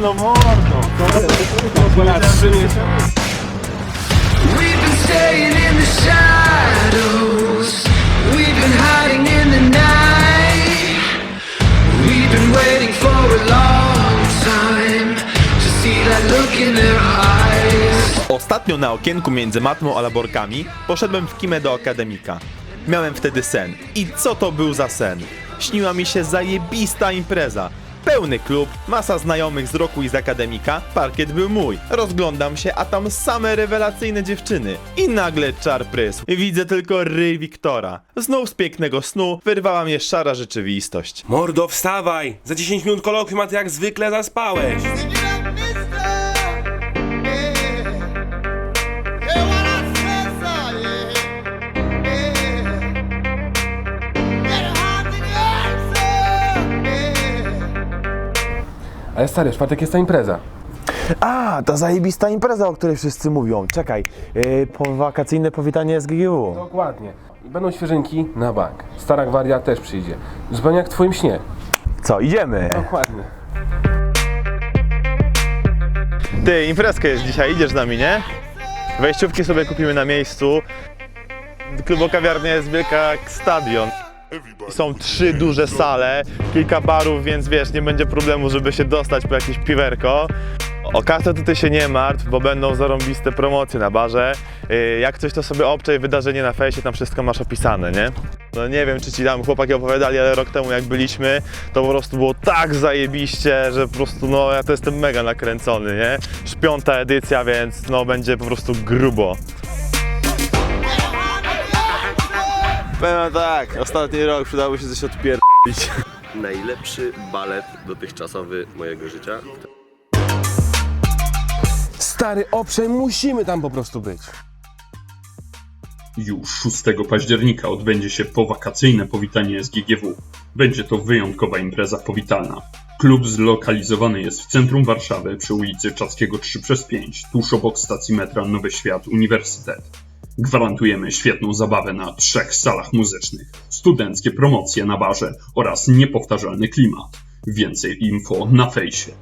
no mordo! Ponad trzy miesiące. We've been staying in the shadows. We've been hiding in the night. We've been waiting for a long time to see that look in their eyes. Ostatnio na okienku między matmą a laborkami poszedłem w kimę do akademika. Miałem wtedy sen. I co to był za sen? Śniła mi się zajebista impreza. Pełny klub, masa znajomych z roku i z akademika, parkiet był mój. Rozglądam się, a tam same rewelacyjne dziewczyny. I nagle czar prysł. Widzę tylko ryj Wiktora. Znów z pięknego snu wyrwała mnie szara rzeczywistość. Mordo, wstawaj! Za 10 minut kolokwium, a ty jak zwykle zaspałeś. Ale stary, w czwartek jest ta impreza. A, ta zajebista impreza, o której wszyscy mówią. Czekaj, yy, powakacyjne powitanie z GGU. Dokładnie. I będą świeżynki na bank. Stara gwardia też przyjdzie. Zupełnie jak w twoim śnie. Co, idziemy? Dokładnie. Ty, imprezka jest dzisiaj, idziesz z nami, nie? Wejściówki sobie kupimy na miejscu. Klubokawiarnia jest wielka jak stadion. Są trzy duże sale, kilka barów, więc wiesz, nie będzie problemu, żeby się dostać po jakieś piwerko. O kartę tutaj się nie martw, bo będą zarąbiste promocje na barze. Yy, Jak coś to sobie obczaj wydarzenie na fejsie, tam wszystko masz opisane, nie? No nie wiem, czy ci tam chłopaki opowiadali, ale rok temu jak byliśmy, to po prostu było tak zajebiście, że po prostu no ja to jestem mega nakręcony, nie? Już piąta edycja, więc no będzie po prostu grubo. Powiem tak, ostatni rok przydało się coś odpierdolić. najlepszy balet dotychczasowy mojego życia. Stary, oprzej, musimy tam po prostu być. Już 6 października odbędzie się powakacyjne powitanie SGGW. Będzie to wyjątkowa impreza powitalna. Klub zlokalizowany jest w centrum Warszawy przy ulicy Czaskiego 3 przez 5, tuż obok stacji metra Nowy Świat Uniwersytet. Gwarantujemy świetną zabawę na trzech salach muzycznych, studenckie promocje na barze oraz niepowtarzalny klimat. Więcej info na fejsie.